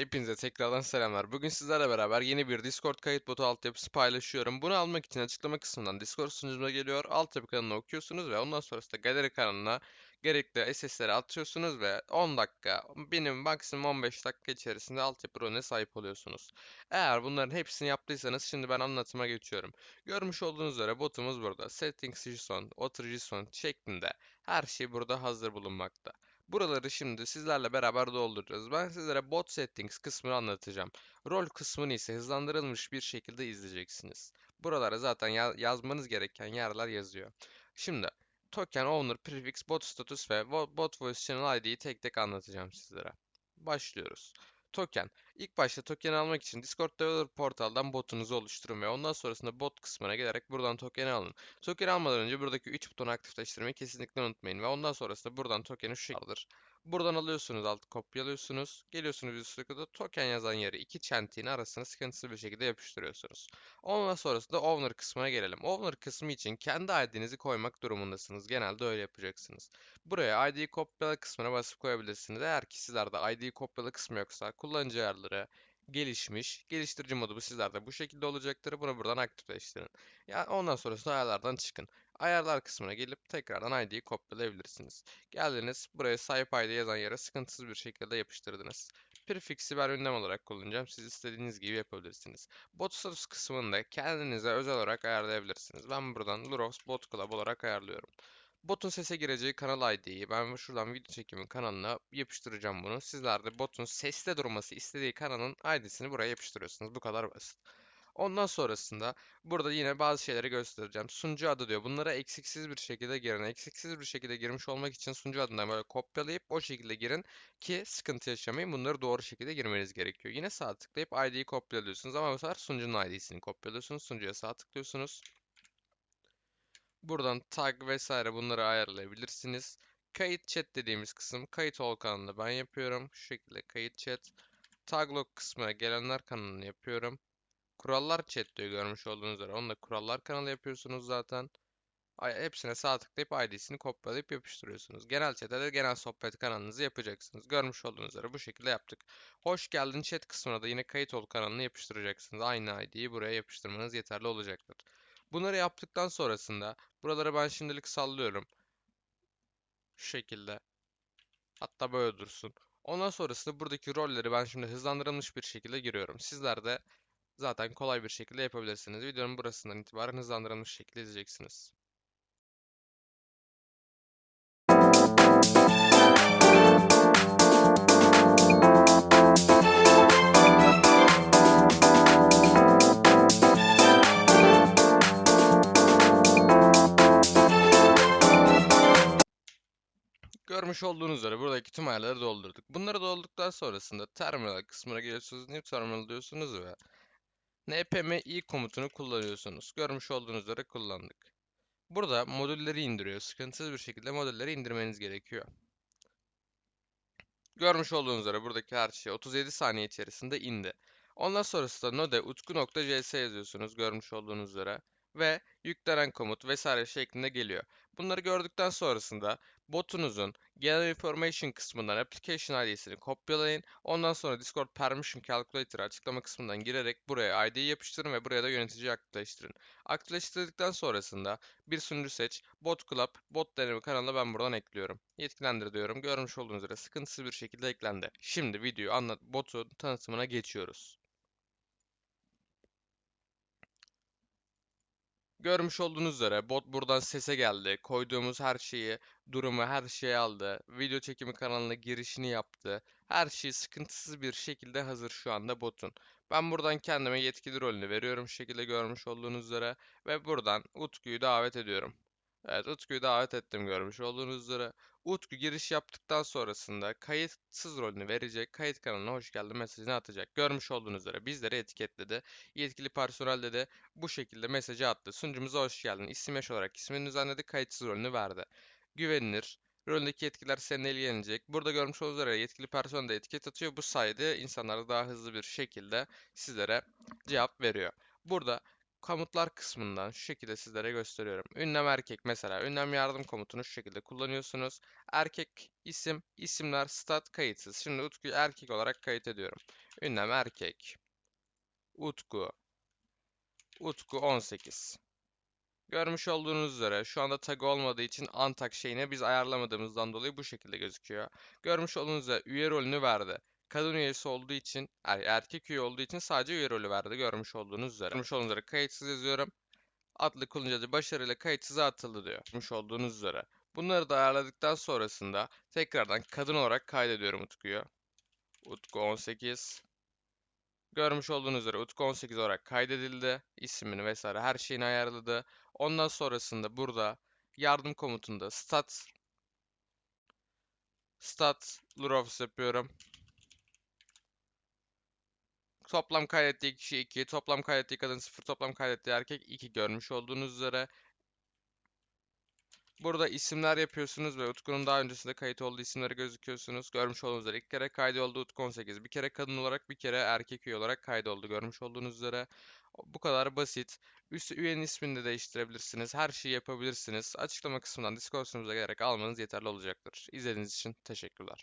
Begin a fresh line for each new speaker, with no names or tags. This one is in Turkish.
Hepinize tekrardan selamlar. Bugün sizlerle beraber yeni bir Discord kayıt botu altyapısı paylaşıyorum. Bunu almak için açıklama kısmından Discord sunucuma geliyor. Altyapı kanalını okuyorsunuz ve ondan sonrasında galeri kanalına gerekli SS'leri atıyorsunuz ve 10 dakika, benim maksimum 15 dakika içerisinde altyapı rolüne sahip oluyorsunuz. Eğer bunların hepsini yaptıysanız şimdi ben anlatıma geçiyorum. Görmüş olduğunuz üzere botumuz burada. Settings JSON, Water JSON şeklinde her şey burada hazır bulunmakta. Buraları şimdi sizlerle beraber dolduracağız. Ben sizlere bot settings kısmını anlatacağım. Rol kısmını ise hızlandırılmış bir şekilde izleyeceksiniz. Buralara zaten ya- yazmanız gereken yerler yazıyor. Şimdi token owner prefix bot status ve bot voice channel ID'yi tek tek anlatacağım sizlere. Başlıyoruz. Token. İlk başta token almak için Discord Developer Portal'dan botunuzu oluşturun ve ondan sonrasında bot kısmına gelerek buradan tokeni alın. Token almadan önce buradaki 3 butonu aktifleştirmeyi kesinlikle unutmayın ve ondan sonrasında buradan tokeni şu şekilde alır. Buradan alıyorsunuz, alt kopyalıyorsunuz. Geliyorsunuz üstteki de token yazan yeri iki çentiğin arasına sıkıntısız bir şekilde yapıştırıyorsunuz. Ondan sonrasında owner kısmına gelelim. Owner kısmı için kendi ID'nizi koymak durumundasınız. Genelde öyle yapacaksınız. Buraya ID'yi kopyala kısmına basıp koyabilirsiniz. Eğer ki sizlerde ID'yi kopyala kısmı yoksa kullanıcı ayarları, gelişmiş, geliştirici modu bu sizlerde bu şekilde olacaktır. Bunu buradan aktifleştirin. Ya ondan sonrasında ayarlardan çıkın. Ayarlar kısmına gelip tekrardan ID'yi kopyalayabilirsiniz. Geldiniz buraya sahip ID yazan yere sıkıntısız bir şekilde yapıştırdınız. Prefix'i ben ünlem olarak kullanacağım. Siz istediğiniz gibi yapabilirsiniz. Bot status kısmında kendinize özel olarak ayarlayabilirsiniz. Ben buradan Luros Bot Club olarak ayarlıyorum. Botun sese gireceği kanal ID'yi ben şuradan video çekimi kanalına yapıştıracağım bunu. Sizler de botun seste durması istediği kanalın ID'sini buraya yapıştırıyorsunuz. Bu kadar basit. Ondan sonrasında burada yine bazı şeyleri göstereceğim. Sunucu adı diyor. Bunlara eksiksiz bir şekilde girin. Eksiksiz bir şekilde girmiş olmak için sunucu adından böyle kopyalayıp o şekilde girin ki sıkıntı yaşamayın. Bunları doğru şekilde girmeniz gerekiyor. Yine sağ tıklayıp ID'yi kopyalıyorsunuz ama bu sefer sunucunun ID'sini kopyalıyorsunuz. Sunucuya sağ tıklıyorsunuz. Buradan tag vesaire bunları ayarlayabilirsiniz. Kayıt chat dediğimiz kısım kayıt ol kanalını ben yapıyorum. Şu şekilde kayıt chat. Taglog kısmına gelenler kanalını yapıyorum. Kurallar chat diyor görmüş olduğunuz üzere. Onu da kurallar kanalı yapıyorsunuz zaten. Hepsine sağ tıklayıp ID'sini kopyalayıp yapıştırıyorsunuz. Genel chat'e de genel sohbet kanalınızı yapacaksınız. Görmüş olduğunuz üzere bu şekilde yaptık. Hoş geldin chat kısmına da yine kayıt ol kanalını yapıştıracaksınız. Aynı ID'yi buraya yapıştırmanız yeterli olacaktır. Bunları yaptıktan sonrasında buraları ben şimdilik sallıyorum. Şu şekilde. Hatta böyle dursun. Ondan sonrasında buradaki rolleri ben şimdi hızlandırılmış bir şekilde giriyorum. Sizler de zaten kolay bir şekilde yapabilirsiniz. Videonun burasından itibaren hızlandırılmış şekilde izleyeceksiniz. Görmüş olduğunuz üzere buradaki tüm ayarları doldurduk. Bunları doldurduktan sonrasında terminal kısmına geliyorsunuz. New terminal diyorsunuz ve npmi komutunu kullanıyorsunuz. Görmüş olduğunuz üzere kullandık. Burada modülleri indiriyor. Sıkıntısız bir şekilde modülleri indirmeniz gerekiyor. Görmüş olduğunuz üzere buradaki her şey 37 saniye içerisinde indi. Ondan sonrasında node utku.js yazıyorsunuz görmüş olduğunuz üzere ve yüklenen komut vesaire şeklinde geliyor. Bunları gördükten sonrasında botunuzun genel information kısmından application ID'sini kopyalayın. Ondan sonra Discord permission calculator açıklama kısmından girerek buraya ID'yi yapıştırın ve buraya da yöneticiyi aktifleştirin. Aktifleştirdikten sonrasında bir sunucu seç. Bot Club, bot deneme kanalına ben buradan ekliyorum. Yetkilendir diyorum. Görmüş olduğunuz üzere sıkıntısız bir şekilde eklendi. Şimdi videoyu anlat, botun tanıtımına geçiyoruz. Görmüş olduğunuz üzere bot buradan sese geldi. Koyduğumuz her şeyi, durumu, her şeyi aldı. Video çekimi kanalına girişini yaptı. Her şey sıkıntısız bir şekilde hazır şu anda botun. Ben buradan kendime yetkili rolünü veriyorum şu şekilde görmüş olduğunuz üzere. Ve buradan Utku'yu davet ediyorum. Evet Utku'yu davet ettim görmüş olduğunuz üzere. Utku giriş yaptıktan sonrasında kayıtsız rolünü verecek. Kayıt kanalına hoş geldin mesajını atacak. Görmüş olduğunuz üzere bizleri etiketledi. Yetkili personel de bu şekilde mesajı attı. Sunucumuza hoş geldin. İsim yaş olarak ismini düzenledi. Kayıtsız rolünü verdi. Güvenilir. Rolündeki yetkiler seninle ilgilenecek. Burada görmüş olduğunuz üzere yetkili personel de etiket atıyor. Bu sayede insanlar daha hızlı bir şekilde sizlere cevap veriyor. Burada komutlar kısmından şu şekilde sizlere gösteriyorum. Ünlem erkek mesela ünlem yardım komutunu şu şekilde kullanıyorsunuz. Erkek isim, isimler stat kayıtsız. Şimdi Utku'yu erkek olarak kayıt ediyorum. Ünlem erkek. Utku. Utku 18. Görmüş olduğunuz üzere şu anda tag olmadığı için antag şeyini biz ayarlamadığımızdan dolayı bu şekilde gözüküyor. Görmüş olduğunuz üzere üye rolünü verdi. Kadın üyesi olduğu için, er- erkek üye olduğu için sadece üye rolü verdi görmüş olduğunuz üzere. Görmüş olduğunuz üzere kayıtsız yazıyorum. Adlı kullanıcı başarıyla kayıtsıza atıldı diyor. Görmüş olduğunuz üzere. Bunları da ayarladıktan sonrasında tekrardan kadın olarak kaydediyorum Utku'yu. Utku 18. Görmüş olduğunuz üzere Utku 18 olarak kaydedildi. İsmini vesaire her şeyini ayarladı. Ondan sonrasında burada yardım komutunda stat stat lurofs yapıyorum. Toplam kaydettiği kişi 2, toplam kaydettiği kadın 0, toplam kaydettiği erkek 2 görmüş olduğunuz üzere. Burada isimler yapıyorsunuz ve Utku'nun daha öncesinde kayıt olduğu isimleri gözüküyorsunuz. Görmüş olduğunuz üzere iki kere kaydoldu Utku 18. Bir kere kadın olarak bir kere erkek üye olarak kaydoldu. Görmüş olduğunuz üzere. Bu kadar basit. Üst üyenin ismini de değiştirebilirsiniz. Her şeyi yapabilirsiniz. Açıklama kısmından Discord sunucumuza gelerek almanız yeterli olacaktır. İzlediğiniz için teşekkürler.